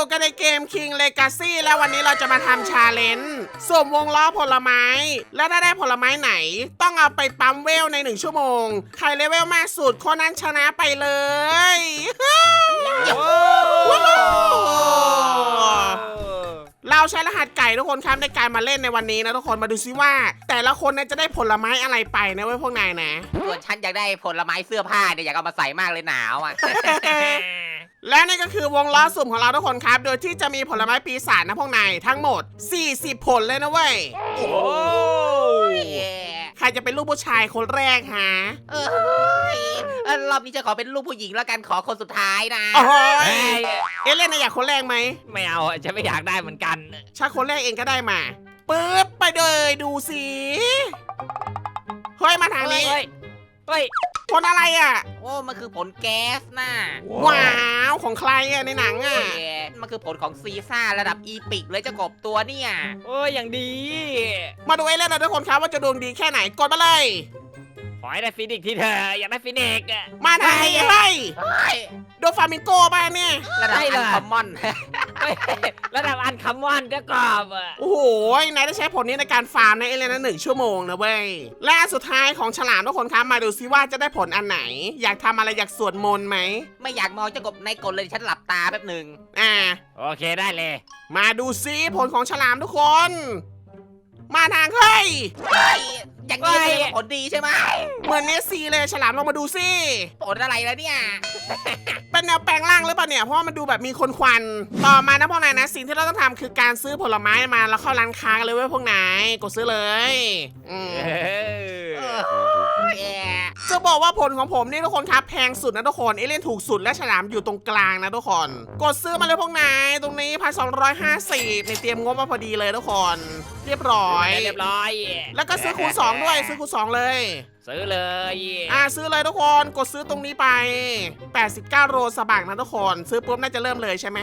อยู่กันในเกม King Legacy แล้ววันนี้เราจะมาทำชาเลนจ์สุ่มวงล้อผลไม้ แล้วถ้าได้ผลไม้ไหน ต้องเอาไปปั๊มเวลในหนึ่งชั่วโมง ใครเลเวลมากสุดคนนั้นชนะไปเลยเราใช้รหัสไก่ทุกคนครับในการมาเล่นในวันนี้นะทุกคนมาดูซิว่า แต่ละคนเนี่ยจะได้ผลไม้อะไรไปนะเว้ยพวกนายนะส่วนฉันอยากได้ผลไม้เสื้อผ้าเนี่ยอยากเอามาใส่มากเลยหนาวอะ และนี่ก็คือวงล้อสุ่มของเราทุกคนครับ โดยที่จะมีผลไม้ปีศาจนะพวกนายทั้งหมด 40 ผลเลยนะเว้ย โอ้ยใครจะเป็นลูกผู้ชายคนแรกฮะเอ้ยเอ้ยรอบนี้จะขอเป็นลูกผู้หญิงแล้วกันขอคนสุดท้ายนะ โอ้โหเฮ้ยเอเล่นนะอยากคนแรกไหม ไม่เอาอะฉันไม่อยากได้เหมือนกันถ้าคนแรกเองก็ได้มาปึ๊บไปเลยดูสิ เฮ้ย มาทางนี้ เฮ้ยเฮ้ย คนอะไรอะ โอ้มันคือผลแก๊สน่ะว้าวของใครอะในหนังอะเอ้ยมันคือผลของซีซ่าระดับอีปิกเลยเจ้ากบตัวเนี่ย โอ้ยอย่างดี มาดูเอเล่นนะทุกคนครับว่าจะดวงดีแค่ไหนกดมาเลย ขอให้ได้ฟินิกซ์ที่เธออยากได้ฟินิกซ์อะ มาทางนี้เฮ้ยเฮ้ยโดฟามิงโกบ้านเนี่ยระดับได้อัเลนย คอมมอน เฮ้ยระดับอันคัมวันเจ้ากรอบอะโอ้โหนายได้ใช้ผลนี้ในการฟาร์มในเอเลนนะหนึ่งชั่วโมงนะเว้ยและอันสุดท้ายของฉลามทุกคนครับมาดูซิว่าจะได้ผลอันไหน อยากทำอะไรอยากสวดมนต์ไหมไม่อยากมองเจ้ากบในกลเลยฉันหลับตาแป๊บหนึ่งอ่า โอเคได้เลย มาดูซิผลของฉลามทุกคน มาทางเฮ้ย เฮ้ย อย่างนี้เป็นผลดีใช่ไหมเหมือนเนสซีเลยฉลามลองมาดูซิผลอะไรแล้วเนี่ย เป็นแนวแปลงร่างหรือเปล่าเนี่ย เพราะว่ามันดูแบบมีคนควัน ต่อมานะพวกนายนะ สิ่งที่เราต้องทำคือการซื้อผลไม้มาแล้วเข้าร้านค้ากันเลยเว้ยพวกนาย กดซื้อเลย อืมเอเอออแย่ จะบอกว่าผลของผมนี่ทุกคนครับแพงสุดนะทุกคนเอเลี่ยนถูกสุดและฉลามอยู่ตรงกลางนะทุกคน กดซื้อมาเลยพวกนายตรงนี้พันสองร้อยห้าสิบในเตรียมงบมาพอดีเลยทุกคน เรียบร้อย เรียบร้อย แล้วก็ซื้อคูณสองด้วยซื้อคูณสองเลย ซื้อเลย อ่าซื้อเลยทุกคนกดซื้อตรงนี้ไป 89 โรสบักนะทุกคน ซื้อปุ๊บน่าจะเริ่มเลยใช่ไหม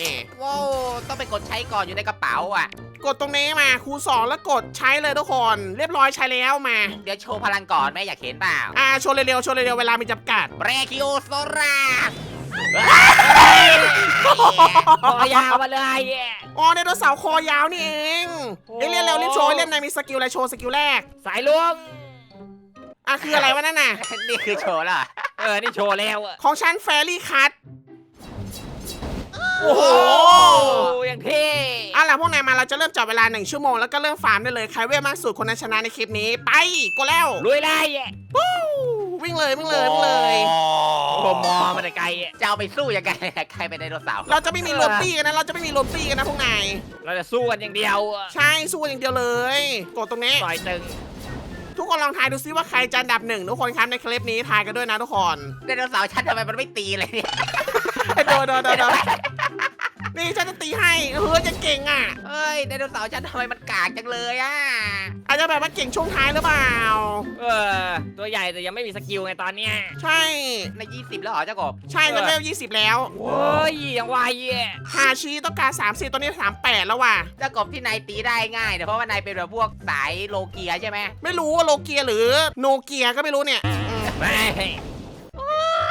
นี่ว้าวต้องไปกดใช้ก่อนอยู่ในกระเป๋าอะ กดตรงนี้มาคูณสองแล้วกดใช้เลยทุกคน เรียบร้อยใช้แล้วมา เดี๋ยวโชว์พลังก่อนแม่อยากเห็นเปล่าอ่าโชว์เร็วๆโชว์เร็วๆเวลามีจำกัดเบรคิโอโซราคอยาวมาเลยอ๋อไดโนเสาร์คอยาวนี่เองโอ้เอ้ยเรียนเร็วรีบโชว์เล่นนายมีสกิลอะไรโชว์สกิลแรก สายล้วงอะคืออะไรวะนั่นน่ะ นี่คือโชว์แล้วเหรอเออ นี่โชว์แล้วอะของฉันแฟรี่คัทโอ้โหโอ้อย่างเท่เอา ล่ะพวกนายมาเราจะเริ่มจับเวลาหนึ่งชั่วโมงแล้วก็เริ่มฟาร์มได้เลยใครเวลมากสุดคนนั้นชนะในคลิปนี้ไปก็แล้วลุยไล่อะวิ่งเลยวิ่งเลยวิ่งเลยโอ้โหมอมาแต่ไกลอะจะเอาไปสู้ยังไง ใครเป็นไดโนเสาร์เราจะไม่มีรวมตี้กันนะเราจะไม่มีรวมตี้กันนะพวกนายเราจะสู้กันอย่างเดียวอะใช่สู้อย่างเดียวเลยกดตรงนี้ต่อยตึงทุกคนลองทายดูซิว่าใครจะอันดับหนึ่งทุกคนครับในคลิปนี้ทายกันด้วยนะทุกคนไดโนเสาร์ฉันทำไมมันไม่ตีเลยเนี่ยโดนโดนโดนโด นนี่ฉันจะตีให้เฮ้ยจะเก่งอะ เอ้ยไดโนเสาร์ฉันทำไมมันกากจังเลยอะ อาจจะแบบว่าเก่งช่วงท้ายหรือเปล่า เออ ตัวใหญ่แต่ยังไม่มีสกิลไงตอนเนี้ยใช่ ใน 20 แล้วเหรอเจ้ากบใช่เลเวล20แล้วโอ้ยยังไวอะฮาชิต้องการ30ตัวนี้38แล้วว่ะ เจ้ากบที่นายตีได้ง่ายเนี่ยเพราะว่านายเป็นแบบพวกสายโลเกียใช่ไหมไม่รู้ว่าโลเกียหรือโนเกียก็ไม่รู้เนี่ยอืมไม่เ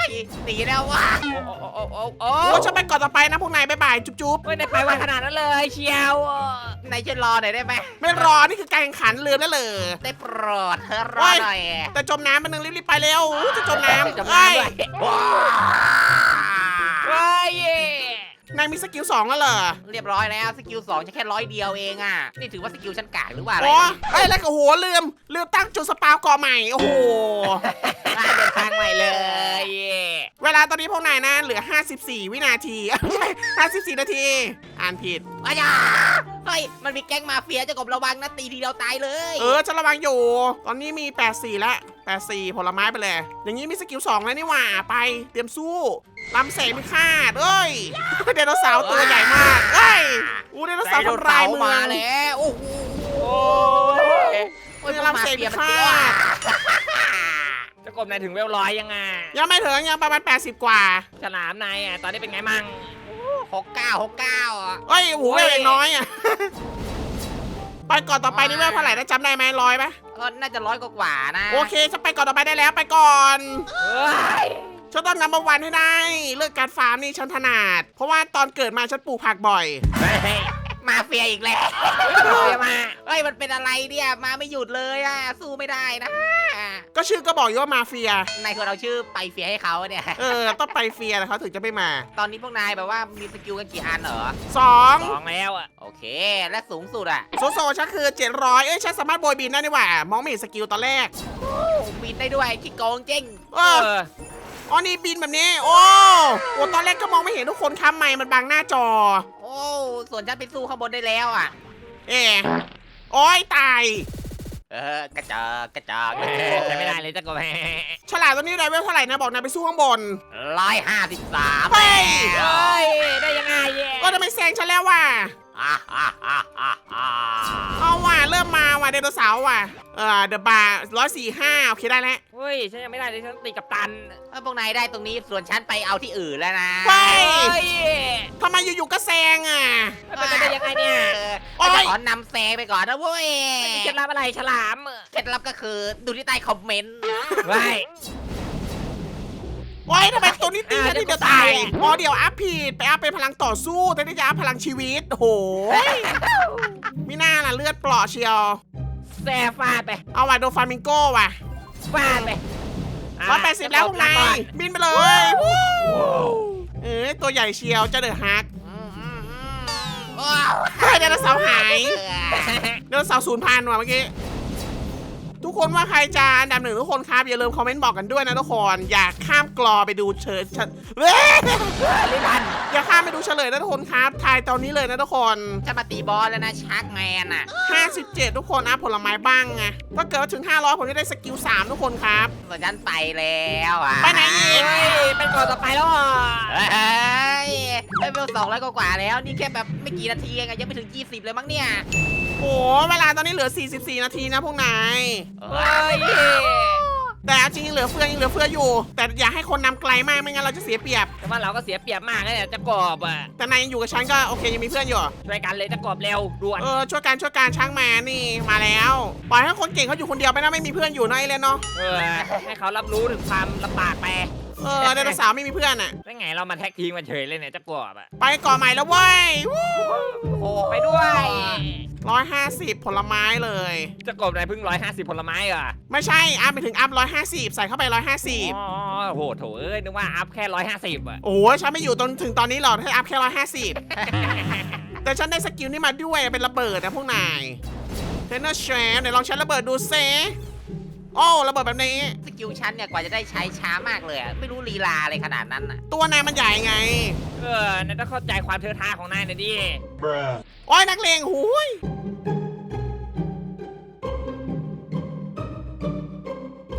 ฮ้ยตีแล้ววะโอ้โอ้โอ้โอ้โอ้ฉันไปก่อนต่อไปนะพวกนายบ๊ายบายจุ๊บจุ๊บไม่ได้ไปไวขนาดนั้นเลยเชียวนายช่วยรอหน่อยได้ไหมไม่รอนี่คือการแข่งขันเรือนั่นเลยได้โปรดเธอรอหน่อยแต่จมน้ำมันนึงรีบๆไปเร็วจะจมน้ำจมน้ำด้วยว้าวว้ายนายมีสกิลสองแล้วเหรอ เรียบร้อยแล้วสกิลสองฉันแค่ร้อยเดียวเองอะ นี่ถือว่าสกิลฉันกากหรือว่าอะไรอ๋อเอ้แล้วก็โอ้โหลืมลืมตั้งจุดสปาวกาะใหม่ โอ้โหเดินทางใหม่เลยวาตอนนี้พวกนายนะเหลือ 54 วินาทีไม่ใช่54 นาที อ่านผิดอาญาเฮ้ย มันมีแก๊งมาเฟียเจะกบระวังนะตีทีเดียวตายเลยเออฉันระวังอยู่ ตอนนี้มี 84 แล้ว 84 ผลไม้ไปเลย อย่างนี้มีสกิล 2 แล้วนี่หว่า ไป เตรียมสู้ลำเสงมีคาดเอ้ยไดโนเสาร์ตัวใหญ่มากเอ้ยอู้ไดโนเสาร์ทำลายเมือมางแล้ว โอ้โหโอ้ย โอ้ยเรื่องรำเสพมาฟียมันฆ่าตัวจะก บนายถึงเวลร้อยยังไงยังไม่ถึงยังประมาณ 80 กว่าฉลามนายอะตอนนี้เป็นไงมั่งหกเก้าหกเก้าอะเอ้ยโอ้โหโอ้ยเวลน้อยอะ ไปก่อนต่อไปนี่เวลเท่าไหร่นะจำได้ไหมร้อยปะก็น่าจะร้อยกว่าๆนะโอเคฉันไปก่อนต่อไปได้แล้วไปก่อนเฮ้ยฉันต้องนำมาวันให้ได้ เรื่องการฟาร์มนี่ฉันถนัด เพราะว่าตอนเกิดมาฉันปลูกผักบ่อยเฮ้ย มาเฟียอีกแล้วเฟียมาเฮ้ยมันเป็นอะไรเนี่ยมาไม่หยุดเลยอะสู้ไม่ได้นะก็ชื่อก็บอกอยู่ว่ามาเฟีย นายควรเอาชื่อไปเฟียให้เขาเนี่ย เออต้องไปเฟียแล้วเขาถึงจะไม่มาตอนนี้พวกนายแบบว่ามีสกิลกันกี่อันเหรอ สองสองแล้วอะ โอเค และสูงสุดอะโซโซฉันคือ 700 เอ้ยฉันสามารถโบยบินได้นี่หว่ามองไม่เห็นสกิลตอนแรกโอ้บินได้ด้วยขี้โกงเจ้งเอเออออ๋อนี่บินแบบนี้ โอ้โอ้ตอนแรกก็มองไม่เห็นทุกคนค้ำไมค์มันบังหน้าจอโอ้ส่วนฉันไปสู้ข้างบนได้แล้วอะ เอ๊ะโอ้ยตาย เออกระจอกกระจอกกแหระมจอกใช้ไม่ได้เลยจะกบแหมฉลาดตัวนี้เลเวลเท่าไหร่นะบอกนายไปสู้ข้างบน ร้อยห้าสิบสามเฮ้ย เฮ้ย ได้ยังไงเย่ก็ทำไมแซงฉันแล้วว่ะ อ่าอ่าอ่าอ่าอ่าเอาว่ะเริ่มมาว่ะไดโนเสาร์ว่ะ เออเดอะบาร์ร้อยสี่ห้าโอเคได้แล้วเฮ้ย ฉันยังไม่ได้เลยฉันตีกับตันเออพวกนายได้ตรงนี้ส่วนฉันไปเอาที่อื่นแล้วนะไปเฮ้ยทำไมอยู่ๆก็แซงอะไม่เป็นไปได้ยังไงเนี่ยเออโอ๊ย จะขอนำแซงไปก่อนนะเว้ย มีเคล็ดลับอะไรฉลาม เคล็ดลับก็คือดูที่ใต้คอมเมนต์ไว้ โอ้ยทำไมตัวนี้ตีอ่าแค่นี้เดี๋เดียยววตายตายอ๋อเดี๋ยวอัพผิดไปอัพเป็นพลังต่อสู้ แต่ที่จะอัพพลังชีวิตโอ้โหไม่น่าล่ะเลือดเปลอเชียว แซ่ฟาดไป เอาว่ะโดฟามิงโก้ว่ะฟาดไปร้อยแปดสิบแล้วพวกนายบินไปเลยวู้เอ้ยตัวใหญ่เชียวเจะเดือดฮักอืมอืมอืมว้าวเฮ้ยไดโนเสาร์หายเออไดโนเสาร์ศูนย์พันว่ะเมื่อกี้ ทุกคนว่าใครจะอันดับหนึ่งทุกคนครับ อย่าลืมคอมเมนต์บอกกันด้วยนะทุกคน อย่าข้ามกรอไปดูเชิญเว้ยลิบันอย่าข้ามไปดูเฉลยนะทุกคนครับทายตอนนี้เลยนะทุกคนจะมาตีบอลแล้วนะชักแมนอะ57 ทุกคนอัพผลไม้บ้างไงถ้าเกิดว่าถึง 500 ผมจะได้สกิล 3 ทุกคนครับส่วนฉันไปแล้วอะไปไหนอีกเฮ้ยเป็นก่อนต่อไปแล้วอะเฮ้ยได้เวลสองร้อยกว่าๆแล้ว นี่แค่แบบไม่กี่นาทีเองอะยังไม่ถึง 20 เลยมั้งเนี่ย โอ้เวลาตอนนี้เหลือ 44 นาทีนะพวกนาย เฮ้ยแต่เอาจริงๆเหลือเฟือยังเหลือเฟืออยู่ แต่อย่าให้คนนำไกลมากไม่งั้นเราจะเสียเปรียบ แต่ว่าเราก็เสียเปรียบมากนะเนี่ยจะกบอะแต่นายยังอยู่กับฉันก็โอเคยังมีเพื่อนอยู่ ช่วยกันเลยจะกบเร็วด่วนเออช่วยการช่วยการช้างแมนนี่มาแล้ว ปล่อยให้คนเก่งเขาอยู่คนเดียวไปนะไม่มีเพื่อนอยู่นะไอเลนเนาะเออให้เขารับรู้ถึงความลำบากไปเออไดโนเสาร์ไม่มีเพื่อนอะแล้วไงเรามาแท็กทีมกันเฉยเลยเนี่ยจะกบอะไปก่อนใหม่แล้วเว้ยโอ้ไปด้วย ร้อยห้าสิบผลไม้เลย จะกบนายเพิ่งร้อยห้าสิบผลไม้เหรอไม่ใช่อัพไปถึงอัพร้อยห้าสิบใส่เข้าไปร้อยห้าสิบอ๋อโหโถเอ้ยนึกว่าอัพแค่ร้อยห้าสิบอะโอ้ยฉันไม่อยู่ตอนถึงตอนนี้หรอกให้อัพแค่ร้อยห้าสิบแต่ฉันได้สกิลนี่มาด้วยเป็นระเบิดนะพวกนายเทนเนอร์แชมป์ไหนลองใช้ระเบิดดูเซโอ้ระเบิดแบบนี้ส กิลฉันเนี่ยกว่าจะได้ใช้ช้ามากเลยอะไม่รู้ลีลาอะไรขนาดนั้นอะตัวนายมันใหญ่ไง เออนายต้องเข้าใจความเทอะทาของนายหน่อยดิโอ้ยนักเลงหูย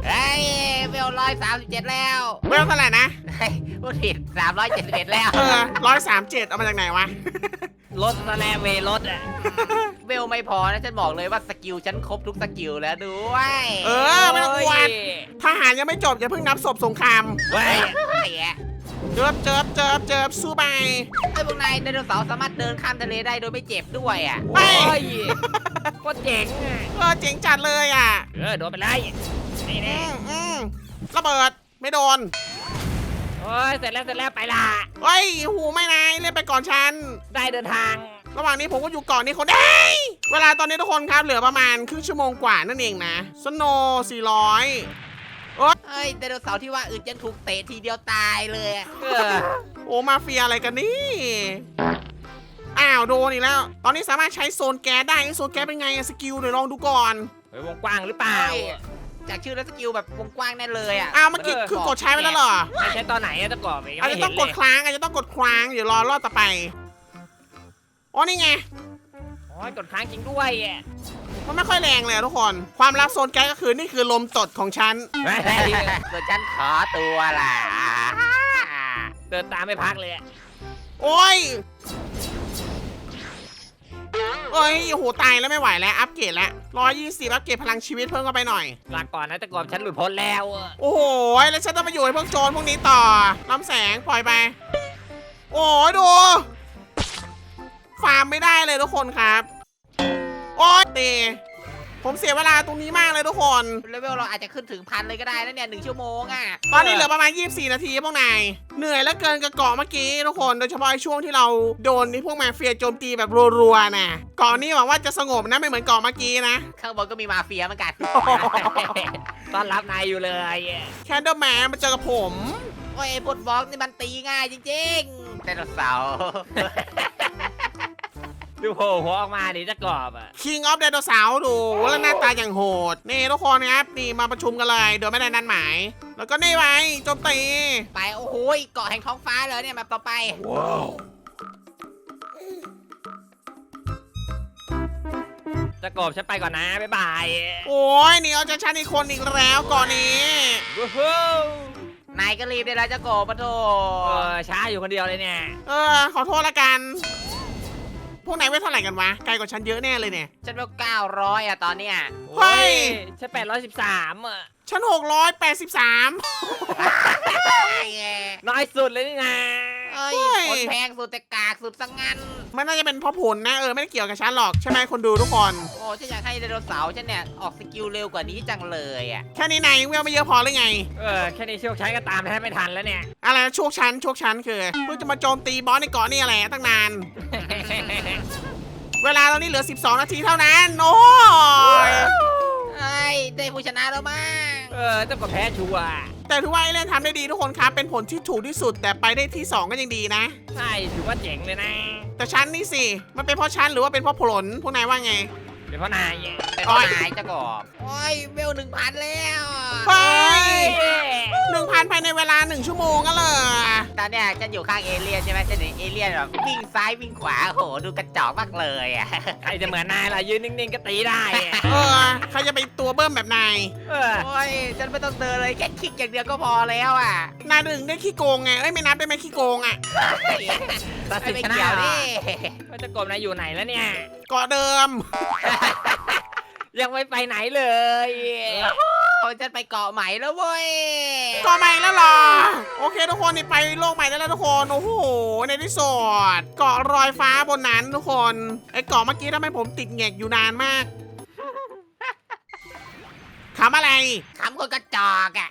เฮ้ยเวลร้อยสามสิบเจ็ดแล้วเวลเท่าไหร่นะ เฮ้ยพูดผิดสามร้อยเจ็ดสิบเอ็ดแล้วเออร้อยสามเจ็ดเอามาจากไหนวะ รถสแลมเวย์รถอะ เวลไม่พอนะฉันบอกเลยว่าสกิลฉันครบทุกสกิลแล้วด้วยเออไม่ต้องกวนทหารยังไม่จบอย่าเพิ่งนับศพสงครามเฮ้ยเฮ้ยเจิบเจิบเจิบเจิบสู้ไปไอ้พวกนายไดโนเสาร์สามารถเดินข้ามทะเลได้โดยไม่เจ็บด้วยอะไปโอ้ยโคตรเจ๋งอะเออเจ๋งจัดเลยอะเออโดนไปเลยนี่อืแน่มอืมระเบิดไม่โดนโอ้ยเสร็จแล้วเสร็จแล้วไปละเฮ้ยหูไม่นายเล่นไปก่อนฉันได้เดินทาง ระหว่างนี้ผมก็อยู่เก่อนนี่คนได้เวลาตอนนี้ทุกคนครับเหลือประมาณครึ่งชั่วโมงกว่านั่นเองนะสโน400เฮ้ยไดโนเสาร์ที่ว่าอึดยังถูกเตะทีเดียวตายเลยอะเออโอ้มาเฟียอะไรกันนี่อ้าวโดนอีกแล้ว ตอนนี้สามารถใช้โซนแก๊สได้โซนแก๊สเป็นไงอะสกิลเดี๋ยวลองดูก่อนเฮ้ยวงกว้างหรือเปล่าเฮ้ยจากชื่อและสกิลแบบวงกว้างแน่เลยอะอ้าวเมื่อกี้เออคือกดใช้ไปแล้วเหรอ ไม่ใช่ตอนไหนอะจะกรอบยังอาจไม่จะเห็ต้องนกเลดยค้างอาจจะต้องกดค้างเดี๋ยวรอรอบต่อไป อ๋อนี่ไง โอ้ยกดค้างจริงด้วยอะมันไม่ค่อยแรงเลยอะทุกคน ความลับโซนแก๊สก็คือนี่คือลมตดของฉันเฮ้ยส่วนฉันขอตัวล่ะ เดินตามไม่พักเลยอะโอ้ยเอ้ยโอ้โหตายแล้วไม่ไหวแล้ว อัปเกรดแล้วร้อยยี่สิบอัปเกรดพลังชีวิตเพิ่มเข้าไปหน่อย ลาก่อนนะจะกรอบฉันหลุดพ้นแล้วอะโอ้โห แล้วฉันต้องมาอยู่ให้พวกโจรพวกนี้ต่อลำแสงปล่อยไป โอ้ยดู ฟาร์มไม่ได้เลยทุกคนครับโอ้ยตีผมเสียเวลาตรงนี้มากเลยทุกคน เลเวลเราอาจจะขึ้นถึงพันเลยก็ได้นะเนี่ยหนึ่งชั่วโมงอะตอนนี้เหลือประมาณ 24 นาทีพวกนายเหนื่อยแล้วเกินกับเกาะเมื่อกี้ทุกคน โดยเฉพาะไอ้ช่วงที่เราโดนนี่พวกมาเฟียโจมตีแบบรัวๆนะเกาะนี้หวังว่าจะสงบนะไม่เหมือนเกาะเมื่อกี้นะ ข้างบนก็มีมาเฟียเหมือนกันต้อนรับนายอยู่เลยแคนเดอร์แมนมาเจอกับผมโอ้ยไอ้พวกบล็อกนี่มันตีง่ายจริงๆไดโนเสาร์ ดูโผล่หัวออกมาดิจะกรอบอะ King of Dinosaur ดูแล้วหน้าตาอย่างโหด นี่ทุกคนครับนี่มาประชุมกันเลยโดยไม่ได้นัดหมาย แล้วก็นี่ไปโจมตีไปโอ้โหเกาะแห่งท้องฟ้าเลยเนี่ยมาต่อไปจะกรอบฉันไปก่อนนะ บ๊ายบายโอ้ยนี่เอาจะชันอีกคนอีกแล้วเก่อนนี้ วู้ฮู้นายก็รีบได้แล้วเจะโกบปะโถเออช้าอยู่คนเดียวเลยเนี่ย เออ ขอโทษละกันพ วกนายเวทเท่าไหร่กันวะไกลกว่าฉันเยอะแน่เลยเนี่ย ฉันว่าเก้าร้อยอะตอนเนี้ยเฮ้ยฉันแปดร้อยสิบสามอะฉัน 683 น้อยสุดเลยนี่นะเอ้ยเฮ้ย คนแพงสุดแต่กากสุดสังงัน มันน่าจะเป็นเพราะผลนะเออไม่ได้เกี่ยวกับฉันหรอกใช่ไหมคนดูทุกคน โอ้ฉันอยากให้ไดโนเสาร์ฉันเนี่ย ออกสกิลเร็วกว่านี้จังเลยอะแค่นี้นายเวลไม่เยอะพอหรือไง เออแค่นี้โชคชัยก็ตามแทบไม่ทันแล้วเนี่ย อะไรนะโชคชั้นโชคชั้นคือเพื่อจะมาโจมตีบอสในเกาะนี่อะไรตั้งนาน เวลาตอนนี้เหลือ 12 นาทีเท่านั้น โอ้ยเอ้ยได้ผู้ชนะแล้วมั้งเออเจ้ากบแพ้ชัวร์แต่ถือว่าไอเล่นทำได้ดีทุกคนครับ เป็นผลที่ถูกที่สุด แต่ไปได้ที่ 2 ก็ยังดีนะ ใช่ถือว่าเจ๋งเลยนะแต่ชั้นนี่สิ มันเป็นเพราะชั้นหรือว่าเป็นเพราะผลพวกนายว่าไง เป็นเพราะนายเนี่ยเป็นโอ้ยนายเจะกบโอ้ยเวลหนึ่งพันแล้ว เฮ้ย หนึ่งพันภายในเวลาหนึ่งชั่วโมงก็เลยตอนเนี้ยฉันอยู่ข้างเอเลี่ยนใช่ไหมฉันเห็นเอเลี่ยนแบบวิ่งซ้ายวิ่งขวาโหดูกระจอกมากเลยอะใครจะเหมือนนายล่ะยืนนิ่งๆก็ตีได้อะเออใครจะไปตัวเบิ้มแบบนายเออโอ้ยฉันไม่ต้องเดินเลยแค่คลิกอย่างเดียวก็พอแล้วอะนายดึงได้ขี้โกงไงเอ้ยไม่นับได้ไหมขี้โกงอะตัดสินไม่ชนะเกี่ยวเหรดิอว่าเจะกบนายอยู่ไหนแล้วเนี่ย เกาะเดิม ยังไม่ไปไหนเลย โอ้ยฉันไปเกาะใหม่แล้วเว้ยเกาะใหม่แล้วเหรอ โอเคทุกคนนี่ไปโลกใหม่ได้แล้วทุกคน โอ้โห ในที่สุดเกาะรอยฟ้าบนนั้นทุกคน ไอ้เกาะเมื่อกี้ทำให้ผมติดแงกอยู่นานมากขำอะไร ขำคนกระจอกอะ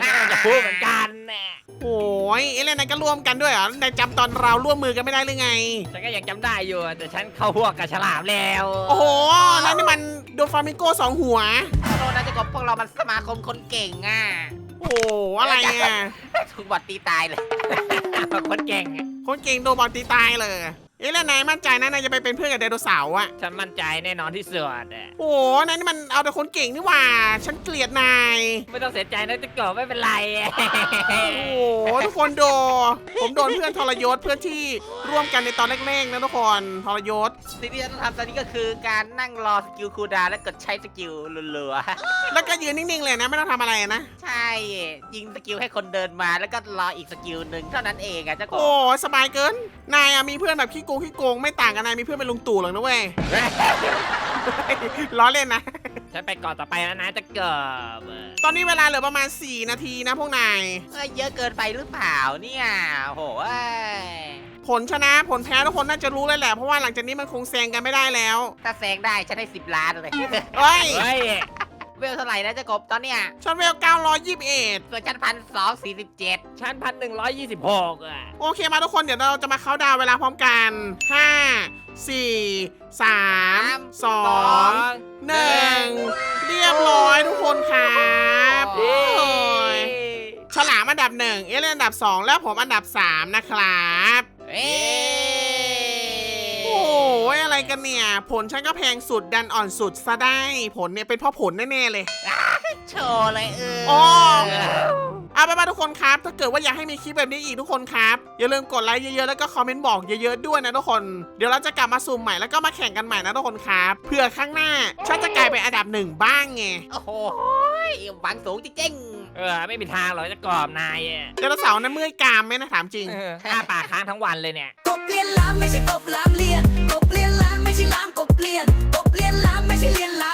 ฉันกำลังจะพูดเหมือนกันน่ะโอ้ ยเอเลนนายก็ร่วมกันด้วยเหรอนายจำตอนเราร่วมมือกันไม่ได้หรือไง ฉันก็ยังจำได้อยู่ แต่ฉันเข้าพวกกับฉลามแล้วโอ้โหนั่นนี่มันโดฟามิโก้สองหัวขอโทษนะเจะกบพวกเรามันสมาคมคนเก่งอะโอ้โหอะไรอะ ถูกบอดตีตายเลย คนเก่งอะคนเก่งโดนบอลตีตายเลย เอเลนนายมั่นใจนะนายจะไปเป็นเพื่อนกับไดโนเสาร์อะฉันมั่นใจแน่นอนที่สุดอะโอ้โหนั่นนี่มันเอาแต่คนเก่งนี่หว่า ฉันเกลียดนาย ไม่ต้องเสียใจนะจะกบไม่เป็นไรโอ้โหทุกคนโดนผมโดนเพื่อนทรยศเพื่อนที่ร่วมกันในตอนแรกๆนะทุกคนทรยศสิ่งที่ฉันต้องทำตอนนี้ก็คือการนั่งรอสกิลคูลดาวน์และกดใช้สกิลรัวแล้วก็ยืนนิ่งๆเลยนะไม่ต้องทำอะไรนะ ๆใช่ยิงสกิลให้คนเดินมาแล้วก็รออีกสกิลหนึ่งเท่านั้นเองอะเจ้ากโอ้บสบายเกิน นายอะมีเพื่อนแบบขี้โกงขี้โกงไม่ต่างกันนายมีเพื่อนเป็นลุงตู่หรอกนะเว้ย ล้อเล่นนะ ฉันไปก่อนต่อไปแล้วนะจะกบตอนนี้เวลาเหลือประมาณ 4 นาทีนะพวกนาย เอ้ยเยอะเกินไปหรือเปล่าเนี่ยโหเอ้ยผลชนะผลแพ้ทุกคนน่าจะรู้เลยแหละ เพราะว่าหลังจากนี้มันคงแซงกันไม่ได้แล้ว ถ้าแซงได้ฉันให้สิบล้านเลย เฮ้ย เฮ้ย เวลเท่าไหร่นะเจะกบตอนเนี้ยฉันเวล921 ส่วนฉันพันสองสี่สิบเจ็ดชั้นพันหนึ่งร้อยยี่สิบหกอะ โอเคมาทุกคนเดี๋ยวเราจะมาเข้าน์ดาวน์เวลาพร้อมกัน 5 4 3 2 1 เรียบร้อยทุกคนครับโอ้ยฉลามอันดับ 1 เอเลนอันดับ 2 แล้วผมอันดับ 3 นะครับ เอ้ยโอ้ย อะไรกันเนี่ย ผลฉันก็แพงสุดดันอ่อนสุดซะได้ ผลเนี่ยเป็นเพราะผลแน่ๆเลยโชว์เลยเออโอ้เอาไปนว่าทุกคนครับ ถ้าเกิดว่าอยากให้มีคลิปแบบนี้อีกทุกคนครับ อย่าลืมกดไลค์เยอะๆ แล้วก็คอมเมนต์บอกเยอะๆ ด้วยนะทุกคน เดี๋ยวเราจะกลับมาสุ่มใหม่แล้วก็มาแข่งกันใหม่นะทุกคนครับ เพื่อข้างหน้าฉันจะกลายเป็นอันดับหนึ่งบ้างไง โอ้โหหวังสูงจริง เออ ไม่มีทางหรอกจะกรอบนายอะเดโนเสาร์นั้นเมื่อยกรามไหมนะถามจริง เอออ้าปากค้างทั้งวันเลยเนี่ย กบเลียนล้านไม่ใช่กบล้ามเลียนกบเลียนล้านไม่ใช่ล้ามกบเลียนกบเลียนล้านไม่ใช่เลียนล้าน